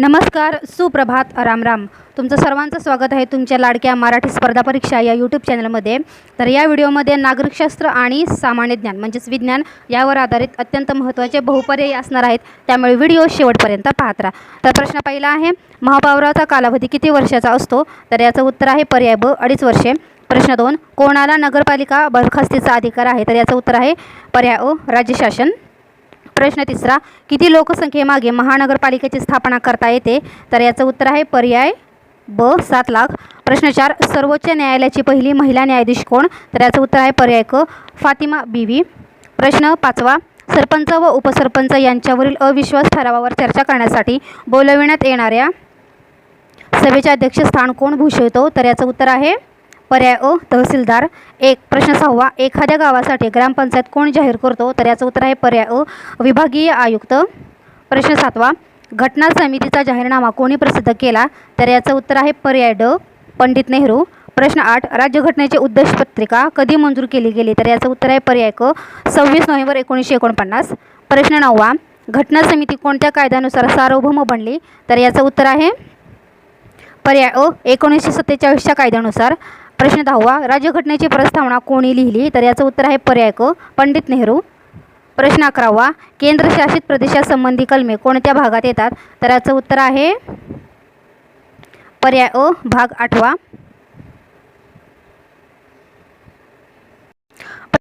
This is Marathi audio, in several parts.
नमस्कार सुप्रभात रामराम तुमचं सर्वांचं स्वागत आहे तुमच्या लाडक्या मराठी स्पर्धा परीक्षा या यूट्यूब चॅनलमध्ये तर या व्हिडिओमध्ये नागरिकशास्त्र आणि सामान्य ज्ञान म्हणजेच विज्ञान यावर आधारित अत्यंत महत्त्वाचे बहुपर्यायी असणार आहेत. त्यामुळे व्हिडिओ शेवटपर्यंत पाहत राहा. तर प्रश्न पहिला आहे महापावराचा कालावधी किती वर्षाचा असतो? तर याचं उत्तर आहे पर्याय ब अडीच वर्षे. प्रश्न दोन कोणाला नगरपालिका बरखास्तीचा अधिकार आहे? तर याचं उत्तर आहे पर्याय अ राज्य शासन. प्रश्न तिसरा किती लोकसंख्येमागे महानगरपालिकेची स्थापना करता येते? तर याचं उत्तर आहे पर्याय ब सात लाख. प्रश्न चार सर्वोच्च न्यायालयाची पहिली महिला न्यायाधीश कोण? तर याचं उत्तर आहे पर्याय क फातिमा बीवी. प्रश्न पाचवा सरपंच व उपसरपंच यांच्यावरील अविश्वास ठरावावर चर्चा करण्यासाठी बोलविण्यात येणाऱ्या सभेचे अध्यक्षस्थान कोण भूषवतो? तर याचं उत्तर आहे पर्याय अ तहसीलदार. एक प्रश्न सहावा एखाद्या गावासाठी ग्रामपंचायत कोण जाहीर करतो? तर याचं उत्तर आहे पर्याय अ विभागीय आयुक्त. प्रश्न सातवा घटना समितीचा जाहीरनामा कोणी प्रसिद्ध केला? तर याचं उत्तर आहे पर्याय ड पंडित नेहरू. प्रश्न आठ राज्यघटनेची उद्देश पत्रिका कधी मंजूर केली गेली? तर याचं उत्तर आहे पर्याय क सव्वीस नोव्हेंबर एकोणीसशे एकोणपन्नास. प्रश्न नववा घटना समिती कोणत्या कायद्यानुसार सार्वभौम बनली? तर याचं उत्तर आहे पर्याय अ एकोणीसशे सत्तेचाळीसच्या कायद्यानुसार. प्रश्न दहावा राज्यघटनेची प्रस्तावना कोणी लिहिली? तर याचं उत्तर आहे पर्याय क पंडित नेहरू. प्रश्न अकरावा केंद्रशासित प्रदेशासंबंधी कलमे कोणत्या भागात येतात? तर याचं उत्तर आहे पर्याय अ भाग आठवा.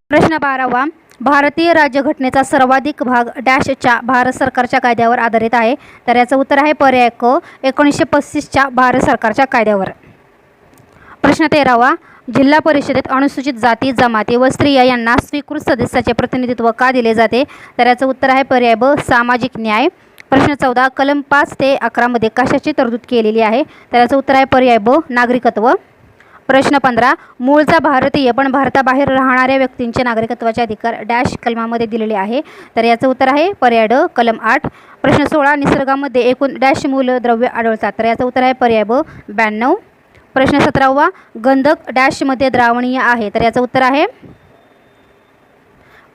प्रश्न बारावा भारतीय राज्यघटनेचा सर्वाधिक भाग डॅशच्या भारत सरकारच्या कायद्यावर आधारित आहे. तर याचं उत्तर आहे पर्याय क एकोणीसशे पस्तीसच्या भारत सरकारच्या कायद्यावर. प्रश्न तेरावा. जिल्हा परिषदेत अनुसूचित जाती जमाती व स्त्रिया यांना स्वीकृत सदस्याचे प्रतिनिधित्व का दिले जाते? तर याचं उत्तर आहे पर्याय ब सामाजिक न्याय. प्रश्न चौदा कलम पाच ते अकरामध्ये कशाची तरतूद केलेली आहे? तर याचं उत्तर आहे पर्याय ब नागरिकत्व. प्रश्न पंधरा मूळचा भारतीय पण भारताबाहेर राहणाऱ्या व्यक्तींचे नागरिकत्वाचे अधिकार डॅश कलमामध्ये दिलेले आहे. तर याचं उत्तर आहे पर्याय ड कलम आठ. प्रश्न सोळा निसर्गामध्ये एकूण डॅश मूलद्रव्य आढळतात. तर याचं उत्तर आहे पर्याय ब ब्याण्णव. प्रश्न सतरावा गंधक डॅशमध्ये द्रावणीय आहे. तर याचं उत्तर आहे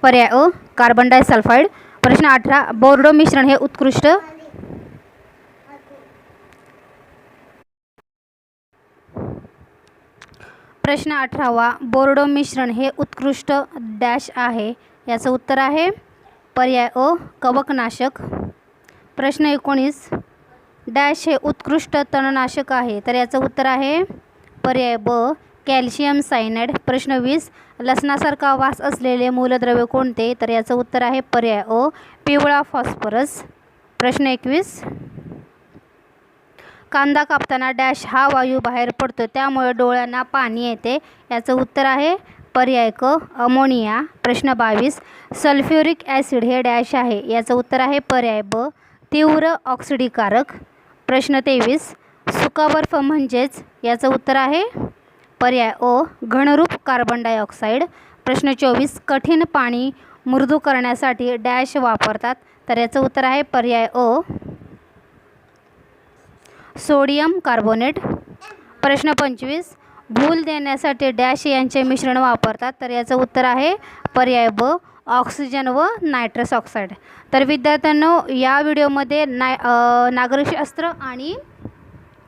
पर्याय अ कार्बन डायसल्फाईड प्रश्न अठरा बोर्डो मिश्रण हे उत्कृष्ट प्रश्न अठरावा बोर्डो मिश्रण हे उत्कृष्ट डॅश आहे. याचं उत्तर आहे पर्याय अ कवकनाशक. प्रश्न एकोणीस डॅश हे उत्कृष्ट तणनाशक आहे. तर याचं उत्तर आहे पर्याय ब. कॅल्शियम सायनाइड प्रश्न वीस. लसणासारखा वास असलेले मूलद्रव्य कोणते? तर याचं उत्तर आहे पर्याय अ. पिवळा फॉस्फरस. प्रश्न एकवीस. कांदा कापताना डॅश हा वायू बाहेर पडतो त्यामुळे डोळ्यांना पाणी येते. याचं उत्तर आहे पर्याय क. अमोनिया. प्रश्न बावीस. सल्फ्युरिक ॲसिड हे डॅश आहे. याचं उत्तर आहे पर्याय ब. तीव्र ऑक्सिडीकारक. प्रश्न तेवीस. सुका बर्फ म्हणजेच याचं उत्तर आहे. पर्याय ओ. घनरूप कार्बन डायऑक्साईड प्रश्न चोवीस. कठीण पाणी मृदू करण्यासाठी डॅश वापरतात. तर याचं उत्तर आहे पर्याय ओ. सोडियम कार्बोनेट प्रश्न पंचवीस. भूल देण्यासाठी डॅश यांचे मिश्रण वापरतात. तर याचं उत्तर आहे पर्याय ब. ऑक्सिजन व नायट्रस ऑक्साईड. तर विद्यार्थ्यांनो या व्हिडिओमध्ये नाय नागरिकशास्त्र आणि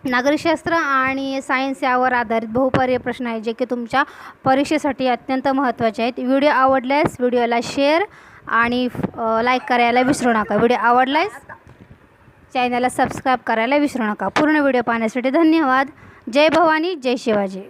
नागरिकशास्त्र आणि सायन्स यावर आधारित बहुपर्याय प्रश्न आहे जे की तुमच्या परीक्षेसाठी अत्यंत महत्त्वाचे आहेत. व्हिडिओ आवडल्यास व्हिडिओला शेअर आणि लाईक करायला विसरू नका. व्हिडिओ आवडल्यास चॅनलला सबस्क्राईब करायला विसरू नका. पूर्ण व्हिडिओ पाहण्यासाठी धन्यवाद. जय भवानी जय शिवाजी.